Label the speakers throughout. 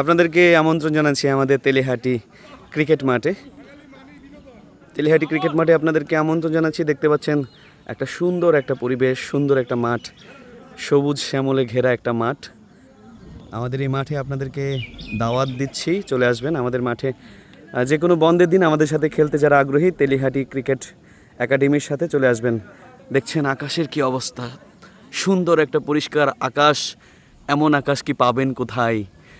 Speaker 1: আপনাদেরকে আমন্ত্রণ জানাচ্ছি আমাদের তেলিহাটি ক্রিকেট মাঠে। তেলিহাটি ক্রিকেট মাঠে আপনাদেরকে আমন্ত্রণ জানাচ্ছি। দেখতে পাচ্ছেন, একটা সুন্দর একটা পরিবেশ, সুন্দর একটা মাঠ। সবুজ শ্যামলে ঘেরা একটা মাঠ। আমাদের এই মাঠে আপনাদেরকে দাওয়াত দিচ্ছি, চলে আসবেন। আমাদের মাঠে যে কোনো বন্ধের দিন আমাদের সাথে খেলতে যারা আগ্রহী, তেলিহাটি ক্রিকেট একাডেমির সাথে চলে আসবেন। দেখছেন আকাশের কি অবস্থা। সুন্দর একটা পরিষ্কার আকাশ। এমন আকাশ কি পাবেন কোথায়?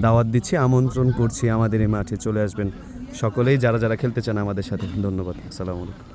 Speaker 1: দাওয়াত দিচ্ছি, আমন্ত্রণ করছি আমাদের এই মাঠে চলে আসবেন। সকলেই যারা যারা খেলতে চান আমাদের সাথে। ধন্যবাদ। আসসালামু আলাইকুম।